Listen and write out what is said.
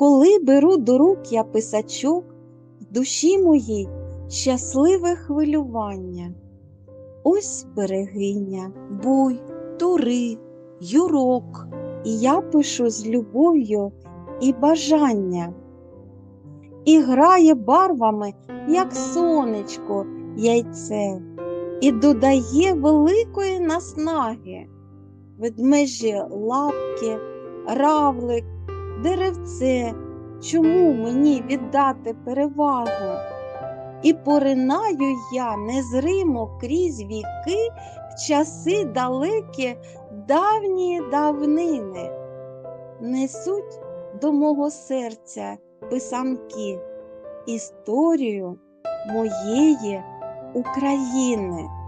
коли беру до рук я писачок, в душі моїй щасливе хвилювання. Ось берегиня, буй, тури, юрок, і я пишу з любов'ю і бажання. І грає барвами, як сонечко, яйце, і додає великої наснаги. Ведмежі лапки, равлик, деревце, чому мені віддати перевагу? І поринаю я незримо крізь віки в часи далекі давні давнини. Несуть до мого серця писанки історію моєї України.